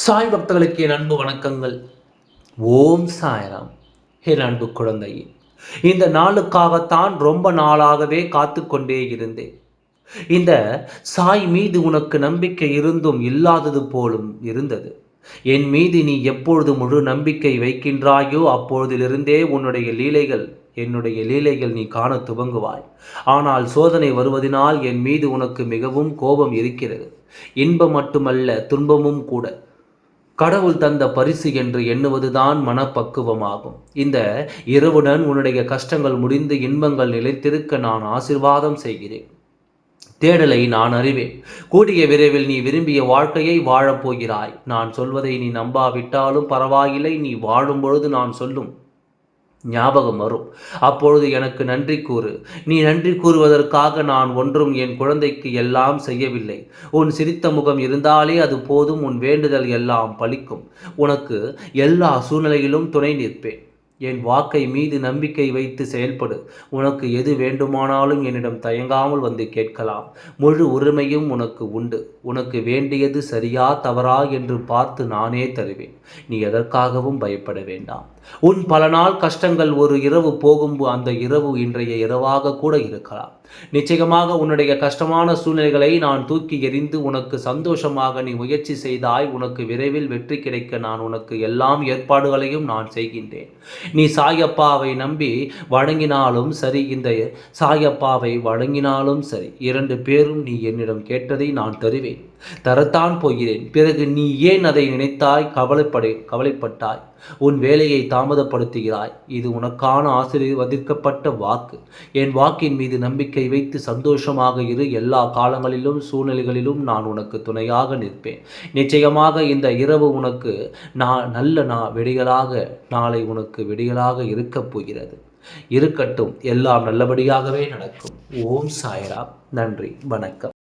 சாய் பக்தர்களுக்கு என் அன்பு வணக்கங்கள். ஓம் சாய்ராம். என் அன்பு குழந்தையே இந்த நாளுக்காகத்தான் ரொம்ப நாளாகவே காத்து கொண்டே இருந்தேன். இந்த சாய் மீது உனக்கு நம்பிக்கை இருந்தும் இல்லாதது போலும் இருந்தது. என் மீது நீ எப்பொழுது முழு நம்பிக்கை வைக்கின்றாயோ அப்பொழுதிலிருந்தே உன்னுடைய லீலைகள் என்னுடைய லீலைகள் நீ காண துவங்குவாய். ஆனால் சோதனை வருவதனால் என் மீது உனக்கு மிகவும் கோபம் இருக்கிறது. இன்பம் மட்டுமல்ல துன்பமும் கூட. கடவுள் தந்த பரிசு என்று எண்ணுவதுதான் மனப்பக்குவமாகும். இந்த இரவுடன் உன்னுடைய கஷ்டங்கள் முடிந்து இன்பங்கள் நிலைத்திருக்க நான் ஆசிர்வாதம் செய்கிறேன். தேடலை நான் அறிவேன். கூடிய விரைவில் நீ விரும்பிய வாழ்க்கையை வாழப்போகிறாய். நான் சொல்வதை நீ நம்பாவிட்டாலும் பரவாயில்லை. நீ வாழும் பொழுது நான் சொல்லும் ஞாபகம் வரும். அப்பொழுது எனக்கு நன்றி கூறு. நீ நன்றி கூறுவதற்காக நான் ஒன்றும் என் குழந்தைக்கு எல்லாம் செய்யவில்லை. உன் சிரித்த முகம் இருந்தாலே அது போதும் உன் வேண்டுதல் எல்லாம் பலிக்கும். உனக்கு எல்லா சூழ்நிலையிலும் துணை நிற்பேன். என் வாக்கை மீது நம்பிக்கை வைத்து செயல்படு. உனக்கு எது வேண்டுமானாலும் என்னிடம் தயங்காமல் வந்து கேட்கலாம். முழு உரிமையும் உனக்கு உண்டு. உனக்கு வேண்டியது சரியா தவறா என்று பார்த்து நானே தருவேன். நீ எதற்காகவும் பயப்பட வேண்டாம். உன் பல நாள் கஷ்டங்கள் ஒரு இரவு போகும் அந்த இரவு இன்றைய இரவாக கூட இருக்கலாம். நிச்சயமாக உன்னுடைய கஷ்டமான சூழ்நிலைகளை நான் தூக்கி எறிந்து உனக்கு சந்தோஷமாக நீ முயற்சி செய்தாய் உனக்கு விரைவில் வெற்றி கிடைக்க நான் உனக்கு எல்லாம் ஏற்பாடுகளையும் நான் செய்கின்றேன். நீ சாயப்பாவை நம்பி வழங்கினாலும் சரி இந்த சாயப்பாவை வழங்கினாலும் சரி இரண்டு பேரும் நீ என்னிடம் கேட்டதை நான் தருவேன். தரத்தான் போகிறேன். பிறகு நீ ஏன் அதை நினைத்தாய்? கவலைப்படை கவலைப்பட்டாய். உன் வேலையை தாமதப்படுத்துகிறாய். இது உனக்கான ஆசீர்வதிக்கப்பட்ட வாக்கு. என் வாக்கின் மீது நம்பிக்கை வைத்து சந்தோஷமாக இரு. எல்லா காலங்களிலும் சூழ்நிலைகளிலும் நான் உனக்கு துணையாக நிற்பேன். நிச்சயமாக இந்த இரவு உனக்கு நான் நல்ல நான் விடிகளாக நாளை உனக்கு விடிகளாக இருக்கப் போகிறது. இருக்கட்டும் எல்லாம் நல்லபடியாகவே நடக்கும். ஓம் சாய்ராம். நன்றி வணக்கம்.